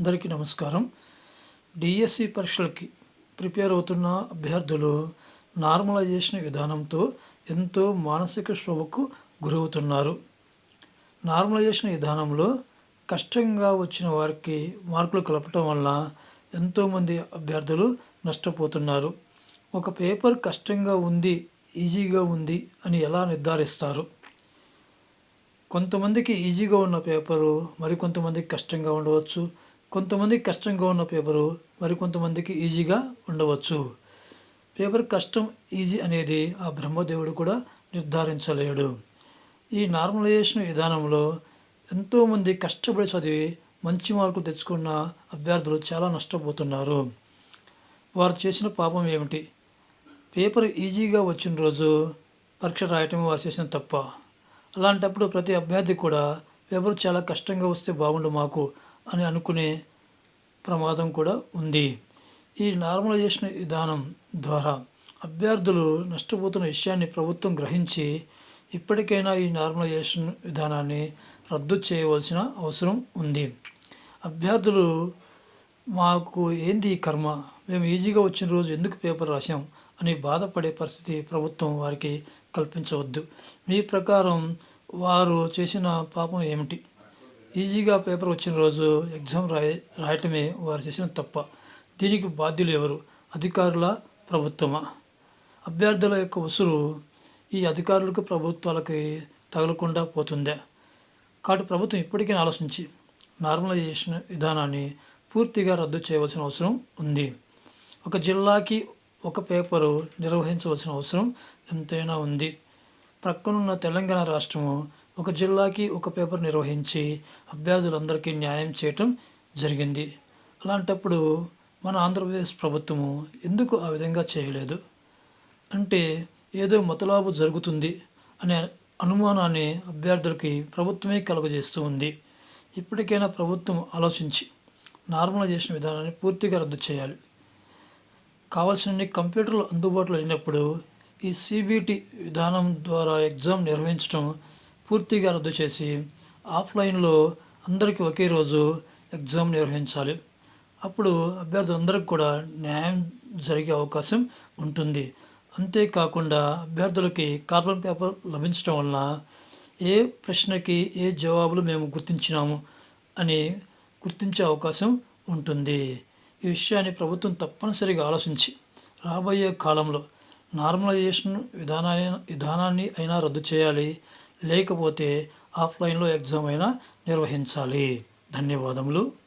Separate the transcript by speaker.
Speaker 1: అందరికీ నమస్కారం. DSC పరీక్షలకి prepare అవుతున్న అభ్యర్థులు నార్మలైజేషన్ విధానంతో ఎంతో మానసిక క్షోభకు గురవుతున్నారు. నార్మలైజేషన్ విధానంలో కష్టంగా వచ్చిన వారికి మార్కులు కలపటం వల్ల ఎంతోమంది అభ్యర్థులు నష్టపోతున్నారు. ఒక పేపర్ కష్టంగా ఉంది ఈజీగా ఉంది అని ఎలా నిర్ధారిస్తారు? కొంతమందికి ఈజీగా ఉన్న పేపరు మరికొంతమందికి కష్టంగా ఉండవచ్చు. కొంతమందికి కష్టంగా ఉన్న పేపరు మరికొంతమందికి ఈజీగా ఉండవచ్చు. పేపర్ కష్టం ఈజీ అనేది ఆ బ్రహ్మదేవుడు కూడా నిర్ధారించలేడు. ఈ నార్మలైజేషన్ విధానంలో ఎంతోమంది కష్టపడి చదివి మంచి మార్కులు తెచ్చుకున్న అభ్యర్థులు చాలా నష్టపోతున్నారు. వారు చేసిన పాపం ఏమిటి? పేపర్ ఈజీగా వచ్చిన రోజు పరీక్ష రాయటం వారు చేసిన తప్ప. అలాంటప్పుడు ప్రతి అభ్యర్థి కూడా పేపర్ చాలా కష్టంగా వస్తే బాగుండు మాకు అని అనుకునే ప్రమాదం కూడా ఉంది. ఈ నార్మలైజేషన్ విధానం ద్వారా అభ్యర్థులు నష్టపోతున్న విషయాన్ని ప్రభుత్వం గ్రహించి ఇప్పటికైనా ఈ నార్మలైజేషన్ విధానాన్ని రద్దు చేయవలసిన అవసరం ఉంది. అభ్యర్థులు మాకు ఏంది కర్మ? మేము ఈజీగా వచ్చిన రోజు ఎందుకు పేపర్ రాసాం అని బాధపడే పరిస్థితి ప్రభుత్వం వారికి కల్పించవద్దు. మీ ప్రకారం వారు చేసిన పాపం ఏమిటి? ఈజీగా పేపర్ వచ్చిన రోజు ఎగ్జామ్ రాయ రాయటమే వారు చేసిన తప్ప దీనికి బాధ్యులు ఎవరు? అధికారుల ప్రభుత్వమా? అభ్యర్థుల యొక్క ఉసురు ఈ అధికారులకు ప్రభుత్వాలకి తగలకుండా పోతుందా. కాబట్టి ప్రభుత్వం ఇప్పటికీ ఆలోచించి నార్మలైజేషన్ విధానాన్ని పూర్తిగా రద్దు చేయవలసిన అవసరం ఉంది. ఒక జిల్లాకి ఒక పేపరు నిర్వహించవలసిన అవసరం ఎంతైనా ఉంది. ప్రక్కనున్న తెలంగాణ రాష్ట్రము ఒక జిల్లాకి ఒక పేపర్ నిర్వహించి అభ్యర్థులందరికీ న్యాయం చేయటం జరిగింది. అలాంటప్పుడు మన ఆంధ్రప్రదేశ్ ప్రభుత్వము ఎందుకు ఆ విధంగా చేయలేదు? అంటే ఏదో మతలాభు జరుగుతుంది అనే అనుమానాన్ని అభ్యర్థులకి ప్రభుత్వమే కలుగజేస్తూ ఉంది. ఇప్పటికైనా ప్రభుత్వం ఆలోచించి నార్మలైజేషన్ విధానాన్ని పూర్తిగా రద్దు చేయాలి. కావాల్సిన కంప్యూటర్లు అందుబాటులో లేనప్పుడు ఈ సిబిటి విధానం ద్వారా ఎగ్జామ్ నిర్వహించడం పూర్తిగా రద్దు చేసి ఆఫ్లైన్లో అందరికీ ఒకే రోజు ఎగ్జామ్ నిర్వహించాలి. అప్పుడు అభ్యర్థులందరికీ కూడా న్యాయం జరిగే అవకాశం ఉంటుంది. అంతేకాకుండా అభ్యర్థులకి కార్బన్ పేపర్ లభించడం వలన ఏ ప్రశ్నకి ఏ జవాబులు మేము గుర్తించినాము అని గుర్తించే అవకాశం ఉంటుంది. ఈ విషయాన్ని ప్రభుత్వం తప్పనిసరిగా ఆలోచించి రాబోయే కాలంలో నార్మలైజేషన్ విధానాన్ని విధానాన్ని అయినా రద్దు చేయాలి. లేకపోతే ఆఫ్లైన్లో ఎగ్జామ్ అయినా నిర్వహించాలి. ధన్యవాదములు.